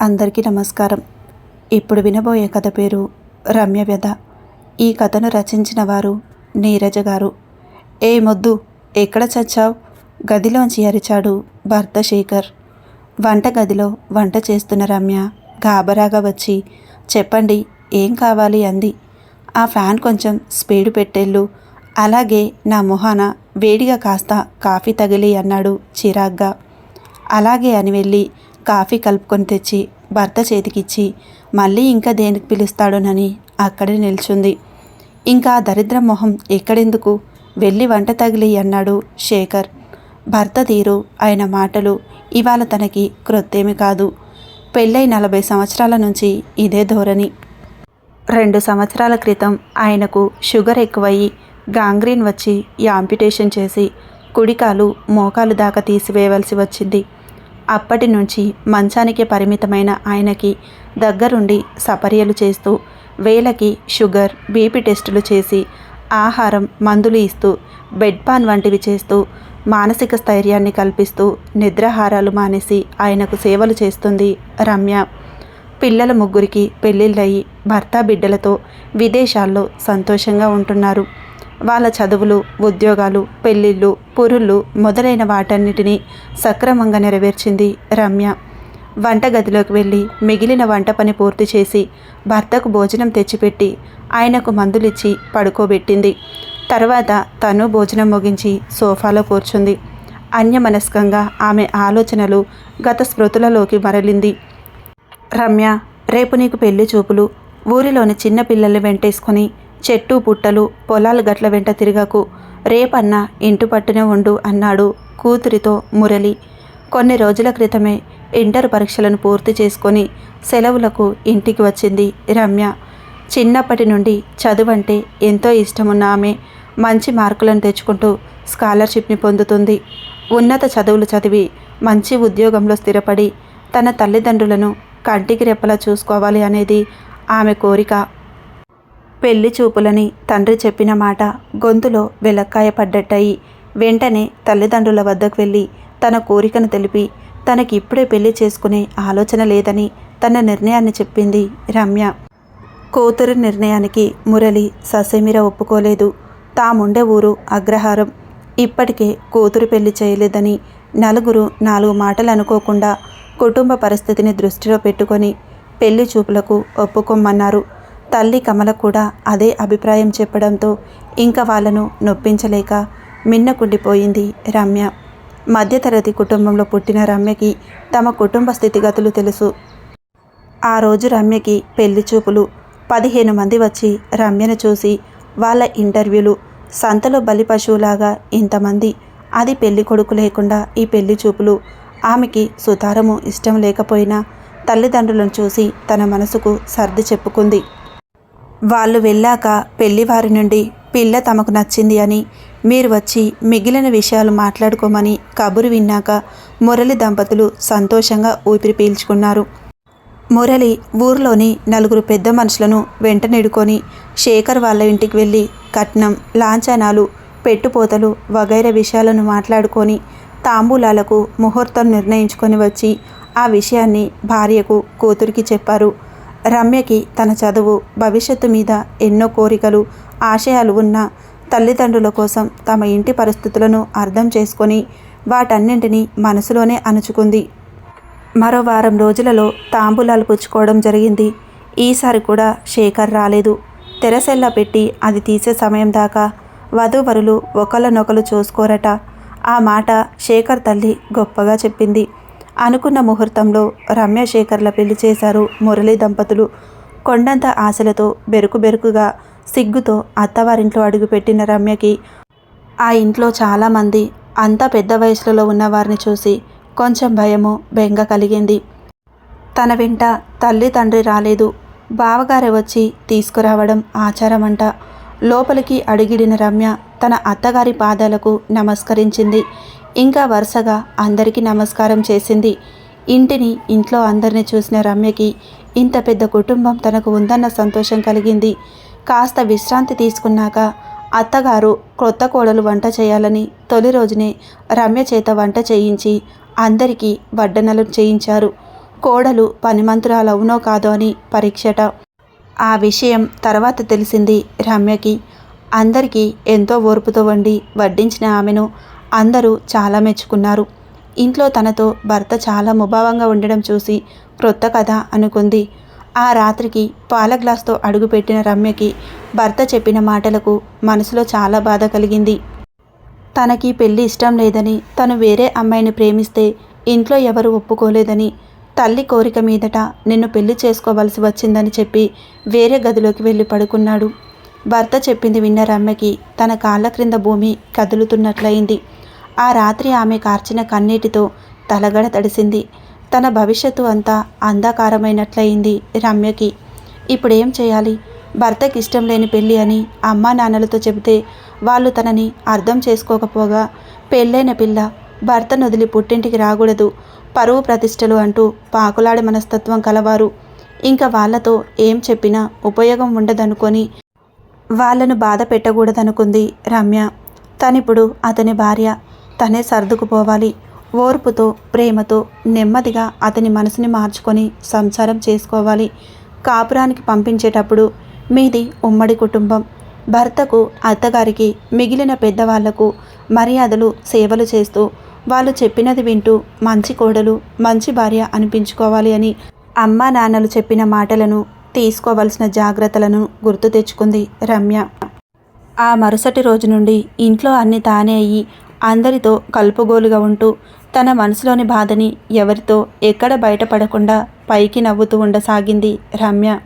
అందరికీ నమస్కారం. ఇప్పుడు వినబోయే కథ పేరు రమ్య వ్యధ. ఈ కథను రచించిన వారు నీరజ గారు. ఏ మొద్దు ఎక్కడ చచ్చావు? గదిలోంచి అరిచాడు భర్త శేఖర్. వంట గదిలో వంట చేస్తున్న రమ్య గాబరాగా వచ్చి చెప్పండి ఏం కావాలి అంది. ఆ ఫ్యాన్ కొంచెం స్పీడ్ పెట్టేళ్ళు. అలాగే నా మొహాన వేడిగా కాస్త కాఫీ తగిలి అన్నాడు చిరాగ్గా. అలాగే అని వెళ్ళి కాఫీ కలుపుకొని తెచ్చి భర్త చేతికిచ్చి మళ్ళీ ఇంకా దేనికి పిలుస్తాడోనని అక్కడే నిల్చుంది. ఇంకా దరిద్ర మొహం ఎక్కడెందుకు? వెళ్ళి వంట తగిలి అన్నాడు శేఖర్. భర్త తీరు ఆయన మాటలు ఇవాళ తనకి క్రొత్తేమి కాదు. పెళ్ళై నలభై సంవత్సరాల నుంచి ఇదే ధోరణి. రెండు సంవత్సరాల క్రితం ఆయనకు షుగర్ ఎక్కువయ్యి గాంగ్రీన్ వచ్చి యాంపిటేషన్ చేసి కుడికాలు మోకాలు దాకా తీసివేయవలసి వచ్చింది. అప్పటి నుంచి మంచానికి పరిమితమైన ఆయనకి దగ్గరుండి సపర్యలు చేస్తూ వేలకి షుగర్ బీపీ టెస్టులు చేసి ఆహారం మందులు ఇస్తూ బెడ్ పాన్ వంటివి చేస్తూ మానసిక స్థైర్యాన్ని కల్పిస్తూ నిద్రాహారాలు మానేసి ఆయనకు సేవలు చేస్తుంది రమ్య. పిల్లల ముగ్గురికి పెళ్ళిళ్ళయి భర్త బిడ్డలతో విదేశాల్లో సంతోషంగా ఉంటున్నారు. వాళ్ళ చదువులు ఉద్యోగాలు పెళ్ళిళ్ళు పురుళ్ళు మొదలైన వాటన్నిటినీ సక్రమంగా నెరవేర్చింది రమ్య. వంటగదిలోకి వెళ్ళి మిగిలిన వంట పని పూర్తి చేసి భర్తకు భోజనం తెచ్చిపెట్టి ఆయనకు మందులిచ్చి పడుకోబెట్టింది. తర్వాత తను భోజనం ముగించి సోఫాలో కూర్చుంది. అన్యమనస్కంగా ఆమె ఆలోచనలు గత స్మృతులలోకి మరలింది. రమ్య రేపు నీకు పెళ్ళి చూపులు. ఊరిలోని చిన్న పిల్లల్ని వెంటేసుకొని చెట్టు పుట్టలు పొలాలు గట్ల వెంట తిరగకు. రేపన్నా ఇంటి పట్టునే ఉండు అన్నాడు కూతురితో మురళి. కొన్ని రోజుల క్రితమే ఇంటర్ పరీక్షలను పూర్తి చేసుకొని సెలవులకు ఇంటికి వచ్చింది రమ్య. చిన్నప్పటి నుండి చదువంటే ఎంతో ఇష్టమున్న ఆమె మంచి మార్కులను తెచ్చుకుంటూ స్కాలర్షిప్ని పొందుతుంది. ఉన్నత చదువులు చదివి మంచి ఉద్యోగంలో స్థిరపడి తన తల్లిదండ్రులను కంటికి రెప్పలా చూసుకోవాలి అనేది ఆమె కోరిక. పెళ్ళి చూపులని తండ్రి చెప్పిన మాట గొంతులో వెలక్కాయ పడ్డట్టయి వెంటనే తల్లిదండ్రుల వద్దకు వెళ్ళి తన కోరికను తెలిపి తనకి ఇప్పుడే పెళ్ళి చేసుకునే ఆలోచన లేదని తన నిర్ణయాన్ని చెప్పింది రమ్య. కూతురు నిర్ణయానికి మురళి ససేమిర ఒప్పుకోలేదు. తాముండే ఊరు అగ్రహారం. ఇప్పటికే కూతురు పెళ్ళి చేయలేదని నలుగురు నాలుగు మాటలు అనుకోకుండా కుటుంబ పరిస్థితిని దృష్టిలో పెట్టుకొని పెళ్ళి చూపులకు ఒప్పుకోమన్నారు. తల్లి కమల కూడా అదే అభిప్రాయం చెప్పడంతో ఇంకా వాళ్ళను నొప్పించలేక మిన్నకుండిపోయింది రమ్య. మధ్యతరగతి కుటుంబంలో పుట్టిన రమ్యకి తమ కుటుంబ స్థితిగతులు తెలుసు. ఆ రోజు రమ్యకి పెళ్ళి చూపులు. పదిహేను మంది వచ్చి రమ్యను చూసి వాళ్ళ ఇంటర్వ్యూలు. సంతలో బలి పశువులాగా ఇంతమంది. అది పెళ్ళి కొడుకు లేకుండా ఈ పెళ్ళి చూపులు. ఆమెకి సుతారము ఇష్టం లేకపోయినా తల్లిదండ్రులను చూసి తన మనసుకు సర్ది చెప్పుకుంది. వాళ్ళు వెళ్ళాక పెళ్ళివారి నుండి పిల్ల తమకు నచ్చింది అని. మీరు వచ్చి మిగిలిన విషయాలు మాట్లాడుకోమని కబురు విన్నాక మురళి దంపతులు సంతోషంగా ఊపిరి పీల్చుకున్నారు. మురళి ఊర్లోని నలుగురు పెద్ద మనుషులను వెంట నెడుకొని శేఖర్ వాళ్ళ ఇంటికి వెళ్ళి కట్నం లాంఛనాలు పెట్టుపోతలు వగైరా విషయాలను మాట్లాడుకొని తాంబూలాలకు ముహూర్తం నిర్ణయించుకొని వచ్చి ఆ విషయాన్ని భార్యకు కూతురికి చెప్పారు. రమ్యకి తన చదువు భవిష్యత్తు మీద ఎన్నో కోరికలు ఆశయాలు ఉన్న తల్లిదండ్రుల కోసం తమ ఇంటి పరిస్థితులను అర్థం చేసుకొని వాటన్నింటినీ మనసులోనే అణుచుకుంది. మరో వారం రోజులలో తాంబూలాలు పుచ్చుకోవడం జరిగింది. ఈసారి కూడా శేఖర్ రాలేదు. తెరసెల్లా పెట్టి అది తీసే సమయం దాకా వధూవరులు ఒకళ్ళనొకరు చూసుకోరట. ఆ మాట శేఖర్ తల్లి గొప్పగా చెప్పింది. అనుకున్న ముహూర్తంలో రమ్య శేఖర్ల పెళ్ళి చేశారు మురళీ దంపతులు. కొండంత ఆశలతో బెరుకు బెరుకుగా సిగ్గుతో అత్తవారింట్లో అడుగుపెట్టిన రమ్యకి ఆ ఇంట్లో చాలామంది అంత పెద్ద వయసులో ఉన్నవారిని చూసి కొంచెం భయము బెంగ కలిగింది. తన వెంట తల్లి తండ్రి రాలేదు. బావగారే వచ్చి తీసుకురావడం ఆచారమంట. లోపలికి అడిగిడిన రమ్య తన అత్తగారి పాదాలకు నమస్కరించింది. ఇంకా వరుసగా అందరికీ నమస్కారం చేసింది. ఇంటిని ఇంట్లో అందరిని చూసిన రమ్యకి ఇంత పెద్ద కుటుంబం తనకు ఉందన్న సంతోషం కలిగింది. కాస్త విశ్రాంతి తీసుకున్నాక అత్తగారు క్రొత్త కోడలు వంట చేయాలని తొలి రోజునే రమ్య చేత వంట చేయించి అందరికీ వడ్డనలు చేయించారు. కోడలు పనిమంతురాలు అవునో కాదో అని పరీక్షట. ఆ విషయం తర్వాత తెలిసింది రమ్యకి. అందరికీ ఎంతో ఓర్పుతో వండి వడ్డించిన ఆమెను అందరూ చాలా మెచ్చుకున్నారు. ఇంట్లో తనతో భర్త చాలా ముభావంగా ఉండడం చూసి క్రొత్త కథ అనుకుంది. ఆ రాత్రికి పాల గ్లాస్తో అడుగుపెట్టిన రమ్యకి భర్త చెప్పిన మాటలకు మనసులో చాలా బాధ కలిగింది. తనకి పెళ్ళి ఇష్టం లేదని తను వేరే అమ్మాయిని ప్రేమిస్తే ఇంట్లో ఎవరు ఒప్పుకోలేదని తల్లి కోరిక మీదట నిన్ను పెళ్ళి చేసుకోవలసి వచ్చిందని చెప్పి వేరే గదిలోకి వెళ్ళి పడుకున్నాడు. భర్త చెప్పింది విన్న రమ్యకి తన కాళ్ళ క్రింద భూమి కదులుతున్నట్లయింది. ఆ రాత్రి ఆమె కార్చిన కన్నీటితో తలగడ తడిసింది. తన భవిష్యత్తు అంతా అంధకారమైనట్లయింది రమ్యకి. ఇప్పుడేం చేయాలి? భర్తకి ఇష్టం లేని పెళ్ళి అని అమ్మా నాన్నలతో చెబితే వాళ్ళు తనని అర్థం చేసుకోకపోగా పెళ్ళైన పిల్ల భర్తను వదిలి పుట్టింటికి రాకూడదు. పరువు ప్రతిష్టలు అంటూ పాకులాడి మనస్తత్వం కలవారు. ఇంకా వాళ్ళతో ఏం చెప్పినా ఉపయోగం ఉండదనుకొని వాళ్ళను బాధ పెట్టకూడదనుకుంది రమ్య. తనిప్పుడు అతని భార్య తనే సర్దుకుపోవాలి. ఓర్పుతో ప్రేమతో నెమ్మదిగా అతని మనసుని మార్చుకొని సంసారం చేసుకోవాలి. కాపురానికి పంపించేటప్పుడు మీది ఉమ్మడి కుటుంబం. భర్తకు అత్తగారికి మిగిలిన పెద్దవాళ్ళకు మర్యాదలు సేవలు చేస్తూ వాళ్ళు చెప్పినది వింటూ మంచి కోడలు మంచి భార్య అనిపించుకోవాలి అని అమ్మా నాన్నలు చెప్పిన మాటలను తీసుకోవలసిన జాగ్రత్తలను గుర్తు తెచ్చుకుంది రమ్య. ఆ మరుసటి రోజు నుండి ఇంట్లో అన్ని తానే అయ్యి అందరితో కలుపుగోలుగా ఉంటూ తన మనసులోని బాధని ఎవరితో ఎక్కడ బయటపడకుండా పైకి నవ్వుతూ ఉండసాగింది రమ్య.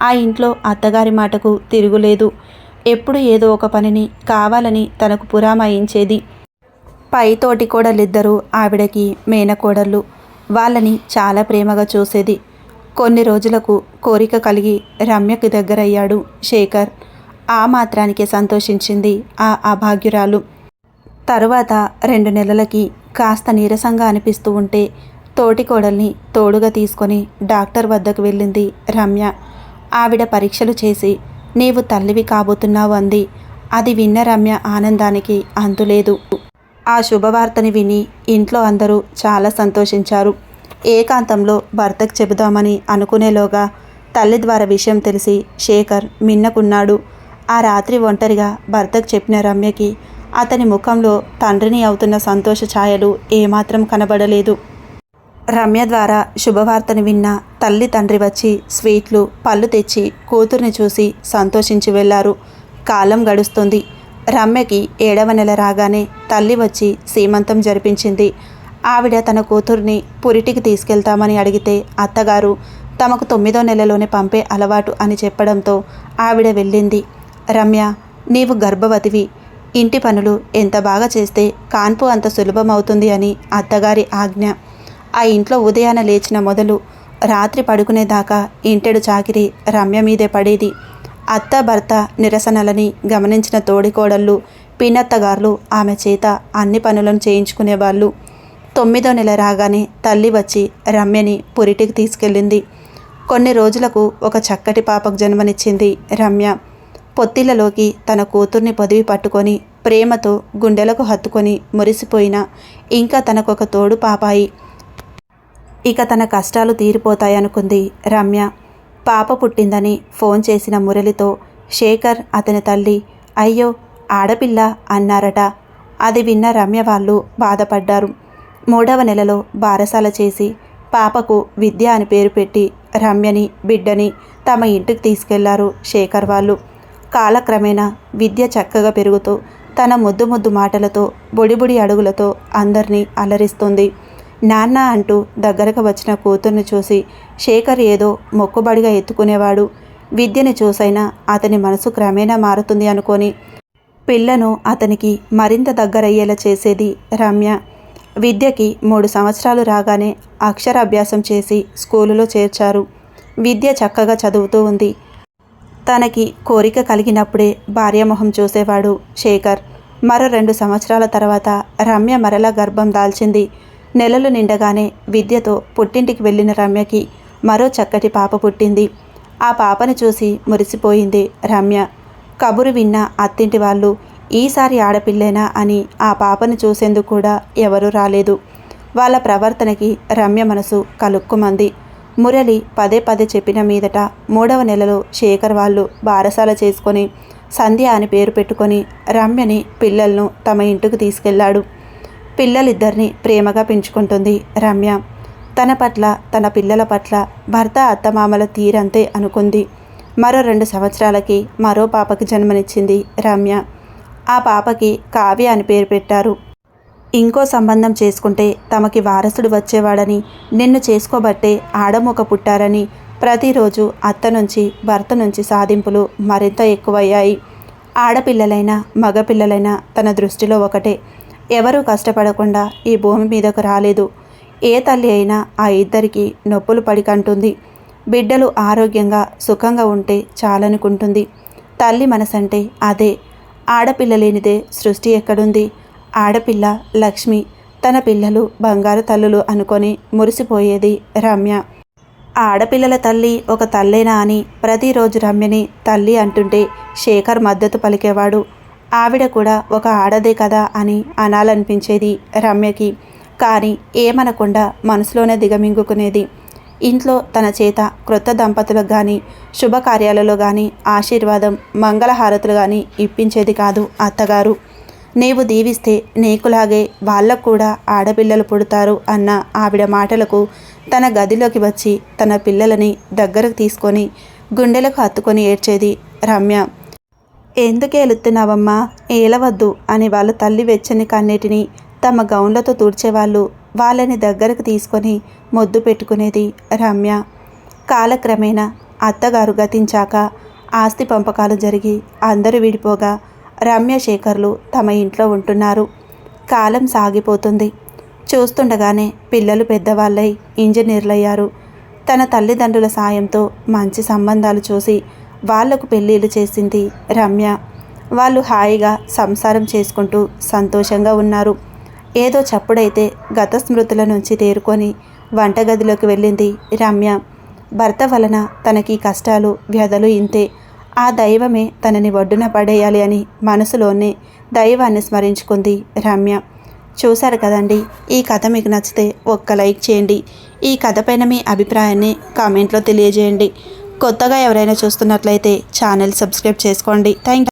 ఆ ఇంట్లో అత్తగారి మాటకు తిరుగులేదు. ఎప్పుడు ఏదో ఒక పనిని కావాలని తనకు పురామాయించేది. పై తోటి కోడలిద్దరూ ఆవిడకి మేనకోడళ్ళు. వాళ్ళని చాలా ప్రేమగా చూసేది. కొన్ని రోజులకు కోరిక కలిగి రమ్యకి దగ్గరయ్యాడు శేఖర్. ఆ మాత్రానికే సంతోషించింది ఆ అభాగ్యురాలు. తరువాత రెండు నెలలకి కాస్త నీరసంగా అనిపిస్తూ ఉంటే తోటి కోడల్ని తోడుగా తీసుకొని డాక్టర్ వద్దకు వెళ్ళింది రమ్య. ఆవిడ పరీక్షలు చేసి నీవు తల్లివి కాబోతున్నావు అంది. అది విన్న రమ్య ఆనందానికి అంతులేదు ఆ శుభవార్తని విని ఇంట్లో అందరూ చాలా సంతోషించారు. ఏకాంతంలో భర్తకు చెబుదామని అనుకునేలోగా తల్లి ద్వారా విషయం తెలిసి శేఖర్ మిన్నకున్నాడు. ఆ రాత్రి ఒంటరిగా భర్తకు చెప్పిన రమ్యకి అతని ముఖంలో తండ్రిని అవుతున్న సంతోష ఛాయలు ఏమాత్రం కనబడలేదు. రమ్య ద్వారా శుభవార్తను విన్న తల్లి తండ్రి వచ్చి స్వీట్లు పళ్ళు తెచ్చి కూతుర్ని చూసి సంతోషించి వెళ్ళారు కాలం గడుస్తుంది. రమ్యకి ఏడవ నెల రాగానే తల్లి వచ్చి సీమంతం జరిపించింది. ఆవిడ తన కూతుర్ని పురిటికి తీసుకెళ్తామని అడిగితే అత్తగారు తమకు తొమ్మిదో నెలలోనే పంపే అలవాటు అని చెప్పడంతో ఆవిడ వెళ్ళింది. రమ్య నీవు గర్భవతివి ఇంటి పనులు ఎంత బాగా చేస్తే కాన్పు అంత సులభమవుతుంది అని అత్తగారి ఆజ్ఞ. ఆ ఇంట్లో ఉదయాన లేచిన మొదలు రాత్రి పడుకునేదాకా ఇంటెడు చాకిరి రమ్య మీదే పడేది. అత్త భర్త నిరసనలని గమనించిన తోడికోడళ్ళు పిన్నత్తగారులు ఆమె చేత అన్ని పనులను చేయించుకునేవాళ్ళు తొమ్మిదో నెల రాగానే తల్లి వచ్చి రమ్యని పురిటికి తీసుకెళ్ళింది. కొన్ని రోజులకు ఒక చక్కటి పాపకు జన్మనిచ్చింది రమ్య. పొత్తిళ్ళలోకి తన కూతుర్ని పొదివి పట్టుకొని ప్రేమతో గుండెలకు హత్తుకొని మురిసిపోయిన ఇంకా తనకొక తోడు పాపాయి. ఇక తన కష్టాలు తీరిపోతాయనుకుంది రమ్య. పాప పుట్టిందని ఫోన్ చేసిన మురళితో శేఖర్ అతని తల్లి అయ్యో ఆడపిల్ల అన్నారట. అది విన్న రమ్య వాళ్ళు బాధపడ్డారు. మూడవ నెలలో బారసాల చేసి పాపకు విద్య అని పేరు పెట్టి రమ్యని బిడ్డని తమ ఇంటికి తీసుకెళ్ళారు శేఖర్ వాళ్ళు. కాలక్రమేణా విద్య చక్కగా పెరుగుతూ తన ముద్దు ముద్దు మాటలతో బొడిబుడి అడుగులతో అందరినీ అలరిస్తుంది. నాన్న అంటూ దగ్గరకు వచ్చిన కూతుర్ని చూసి శేఖర్ ఏదో మొక్కుబడిగా ఎత్తుకునేవాడు. విద్యని చూసైనా అతని మనసు క్రమేణా మారుతుంది అనుకొని పిల్లను అతనికి మరింత దగ్గరయ్యేలా చేసేది రమ్య. విద్యకి మూడు సంవత్సరాలు రాగానే అక్షరాభ్యాసం చేసి స్కూలులో చేర్చారు. విద్య చక్కగా చదువుతూ ఉంది. తనకి కోరిక కలిగినప్పుడే భార్యమొహం చూసేవాడు శేఖర్. మరో రెండు సంవత్సరాల తర్వాత రమ్య మరలా గర్భం దాల్చింది. నెలలు నిండగానే విద్యతో పుట్టింటికి వెళ్ళిన రమ్యకి మరో చక్కటి పాప పుట్టింది. ఆ పాపను చూసి మురిసిపోయింది రమ్య. కబురు విన్న అత్తింటి వాళ్ళు ఈసారి ఆడపిల్లేనా? అని ఆ పాపను చూసేందుకు కూడా ఎవరూ రాలేదు. వాళ్ళ ప్రవర్తనకి రమ్య మనసు కలుక్కుమంది. మురళి పదే పదే చెప్పిన మీదట మూడవ నెలలో శేఖర్ వాళ్ళు బారసాల చేసుకొని సంధ్య అని పేరు పెట్టుకొని రమ్యని పిల్లలను తమ ఇంటికి తీసుకెళ్ళాడు పిల్లలిద్దరిని ప్రేమగా పెంచుకుంటుంది రమ్య. తన పట్ల తన పిల్లల పట్ల భర్త అత్తమామల తీరంతే అనుకుంది. మరో రెండు సంవత్సరాలకి మరో పాపకి జన్మనిచ్చింది రమ్య. ఆ పాపకి కావ్య అని పేరు పెట్టారు. ఇంకో సంబంధం చేసుకుంటే తమకి వారసుడు వచ్చేవాడని నిన్ను చేసుకోబట్టే ఆడమొక పుట్టారని ప్రతిరోజు అత్త నుంచి భర్త నుంచి సాధింపులు మరింత ఎక్కువయ్యాయి. ఆడపిల్లలైనా మగపిల్లలైనా తన దృష్టిలో ఒకటే. ఎవరూ కష్టపడకుండా ఈ భూమి మీదకు రాలేదు. ఏ తల్లి అయినా ఆ ఇద్దరికి నొప్పులు పడికంటుంది బిడ్డలు ఆరోగ్యంగా సుఖంగా ఉంటే చాలనుకుంటుంది. తల్లి మనసంటే అదే. ఆడపిల్ల లేనిదే సృష్టి ఎక్కడుంది? ఆడపిల్ల లక్ష్మి తన పిల్లలు బంగారు తల్లులు అనుకొని మురిసిపోయేది రమ్య. ఆడపిల్లల తల్లి ఒక తల్లేనా అని ప్రతిరోజు రమ్యని తల్లి అంటుంటే శేఖర్ మద్దతు పలికేవాడు. ఆవిడ కూడా ఒక ఆడదే కదా అని అనాలనిపించేది రమ్యకి. కానీ ఏమనకుండా మనసులోనే దిగమింగుకునేది. ఇంట్లో తన చేత క్రొత్త దంపతులకు కానీ శుభకార్యాలలో కానీ ఆశీర్వాదం మంగళహారతులు కానీ ఇప్పించేది కాదు అత్తగారు. నీవు దీవిస్తే నీకులాగే వాళ్ళకు కూడా ఆడపిల్లలు పుడతారు అన్న ఆవిడ మాటలకు తన గదిలోకి వచ్చి తన పిల్లలని దగ్గరకు తీసుకొని గుండెలకు హత్తుకొని ఏడ్చేది రమ్య. ఎందుకు ఏలుతున్నావమ్మా ఏలవద్దు అని వాళ్ళ తల్లి వెచ్చని కన్నీటిని తమ గౌన్లతో తుడిచేవాళ్ళు వాళ్ళని దగ్గరకు తీసుకొని మొద్దు పెట్టుకునేది రమ్య. కాలక్రమేణా అత్తగారు గతించాక ఆస్తి పంపకాలు జరిగి అందరూ విడిపోగా రమ్య శేఖర్లు తమ ఇంట్లో ఉంటున్నారు. కాలం సాగిపోతుంది. చూస్తుండగానే పిల్లలు పెద్దవాళ్ళై ఇంజనీర్లయ్యారు. తన తల్లిదండ్రుల సాయంతో మంచి సంబంధాలు చూసి వాళ్ళకు పెళ్ళిళ్ళు చేసింది రమ్య. వాళ్ళు హాయిగా సంసారం చేసుకుంటూ సంతోషంగా ఉన్నారు. ఏదో చప్పుడైతే గత స్మృతుల నుంచి తేరుకొని వంటగదిలోకి వెళ్ళింది రమ్య. భర్త వలన తనకి కష్టాలు వ్యధలు ఇంతే. ఆ దైవమే తనని ఒడ్డున పడేయాలి అని మనసులోనే దైవాన్ని స్మరించుకుంది రమ్య. చూశారు కదండి ఈ కథ మీకు నచ్చితే ఒక్క లైక్ చేయండి. ఈ కథ పైన మీ అభిప్రాయాన్ని కామెంట్లో తెలియజేయండి. కొత్తగా ఎవరైనా చూస్తున్నట్లయితే ఛానల్ సబ్స్క్రైబ్ చేసుకోండి. థ్యాంక్